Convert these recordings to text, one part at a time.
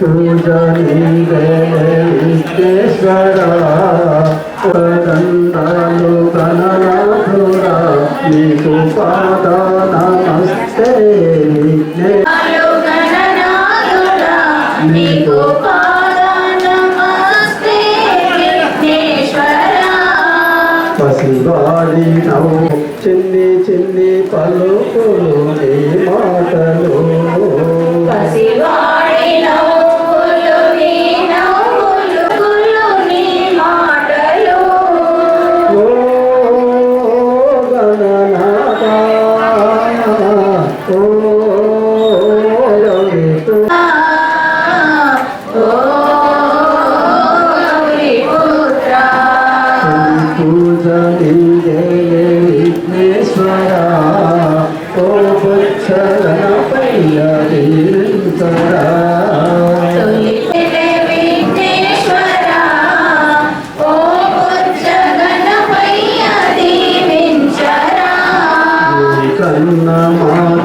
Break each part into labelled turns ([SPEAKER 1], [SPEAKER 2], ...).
[SPEAKER 1] పూజనీశ్వర దండాలు గణనాథురా నీకు పాద నమస్తే
[SPEAKER 2] నీకు
[SPEAKER 1] పసివాడి నవ్వు చిన్ని చిన్ని పలుకులు నీ మాటలు
[SPEAKER 2] పసివాడి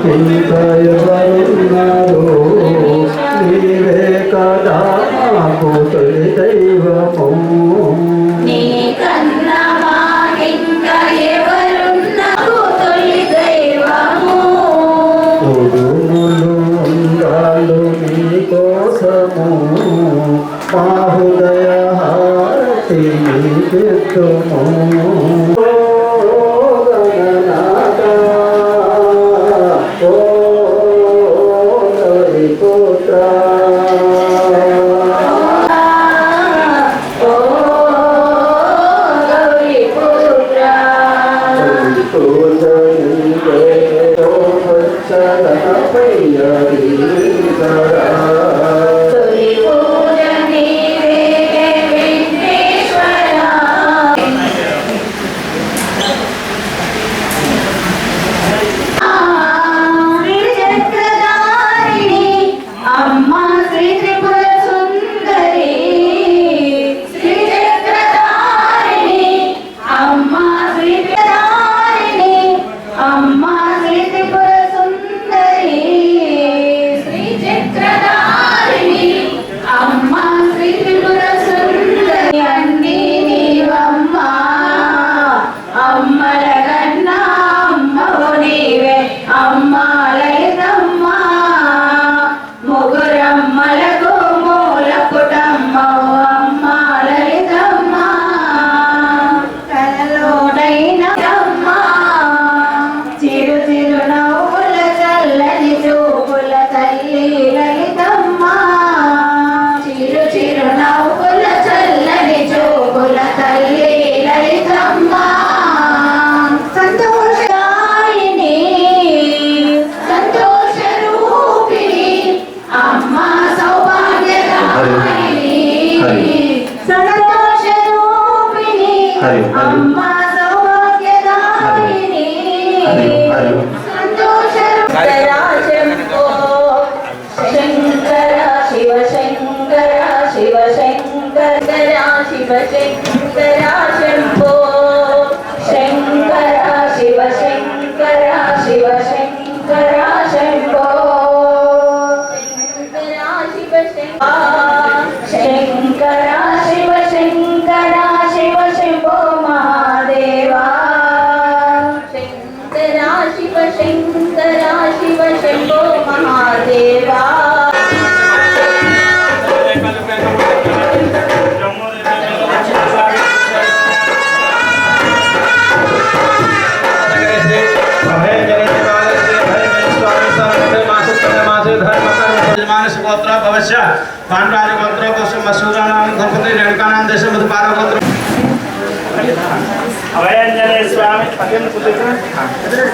[SPEAKER 1] ఇంత ఎవరున్నారు నీవే కదా నాకు తొలి దైవము బాహుదయ Krishna.
[SPEAKER 2] సంతోషరూపిణి అమ్మ సౌభాగ్యదాయిని. शरणा शिव शङ्करा शिव शम्भो महादेवा
[SPEAKER 3] गोत्र भवश्य पांडवाज गोत्र धर्मपति रेणुका नाम Awan jere Swami, hadir untuk kita. Hadir.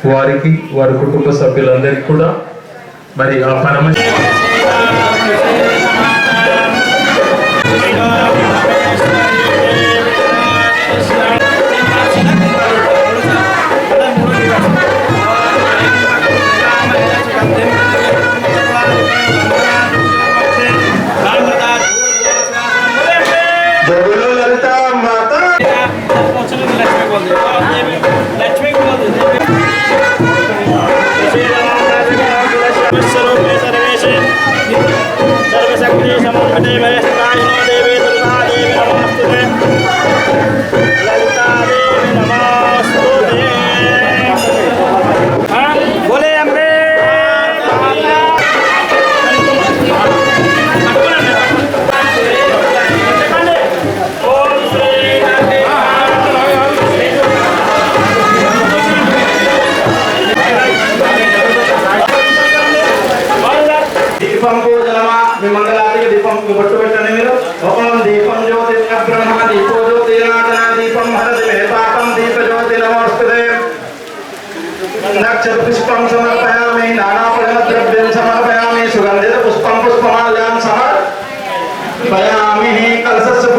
[SPEAKER 4] Wariki, wariku terus tapi landai ku da. Mari afanam.
[SPEAKER 3] Thank you. समर्पयामि सुगन्धित पुष्पं पुष्पमाल्यां समर्पयामि कलशस्य